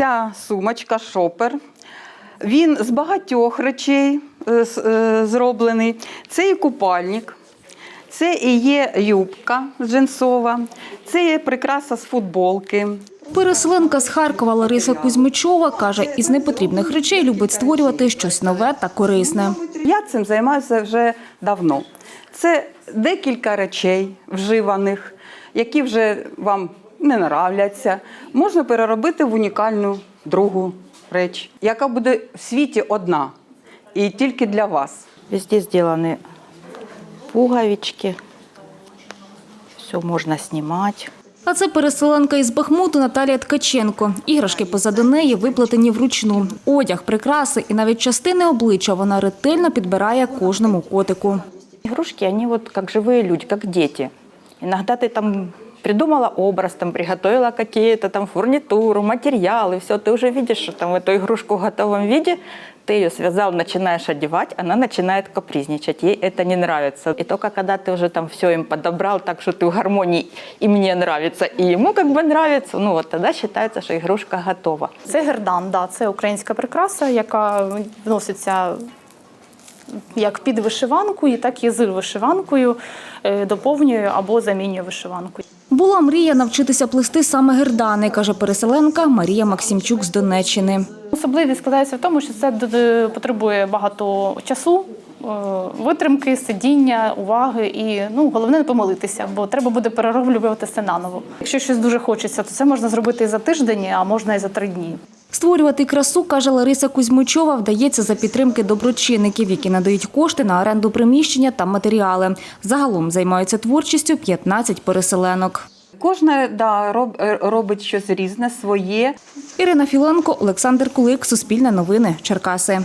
ця сумочка, шопер. Він з багатьох речей е, е, зроблений. Це і купальник, це і є юбка джинсова, це є прикраса з футболки. Переселенка з Харкова Лариса Кузьмичова каже, із непотрібних речей любить створювати щось нове та корисне. Я цим займаюся вже давно. Це декілька речей вживаних, які вже вам не нравляться. Можна переробити в унікальну другу реч, яка буде в світі одна і тільки для вас. Везде сделаны пуговички. Все можно снимать. А це переселенка із Бахмуту Наталія Ткаченко. Іграшки позаду неї виплетені вручну. Одяг, прикраси і навіть частини обличчя вона ретельно підбирає кожному котику. Игрушки, они вот как живые люди, как дети. Иногда ты там придумала образ, там приготовила какие-то там фурнитуру, материалы, все, ты уже видишь, что там эту игрушку в готовом виде, ты ее связал, начинаешь одевать, она начинает капризничать, ей это не нравится. И только когда ты уже там все им подобрал так, что ты в гармонии, и мне нравится, и ему как бы нравится, ну вот тогда считается, что игрушка готова. Це гердан, да, це українська прикраса, яка вноситься як під вишиванку, і так і з вишиванкою, е, доповнює або замінює вишиванку. Була мрія навчитися плести саме гердани, каже переселенка Марія Максимчук з Донеччини. Особливість складається в тому, що це потребує багато часу, е, витримки, сидіння, уваги і ну головне не помилитися, бо треба буде перероблювати все наново. Якщо щось дуже хочеться, то це можна зробити і за тиждень, а можна і за три дні. Створювати красу, каже Лариса Кузьмичова, вдається за підтримки доброчинників, які надають кошти на оренду приміщення та матеріали. Загалом займаються творчістю 15 переселенок. Кожна да, роб, е, робить щось різне, своє. Ірина Філенко, Олександр Кулик, Суспільне новини, Черкаси.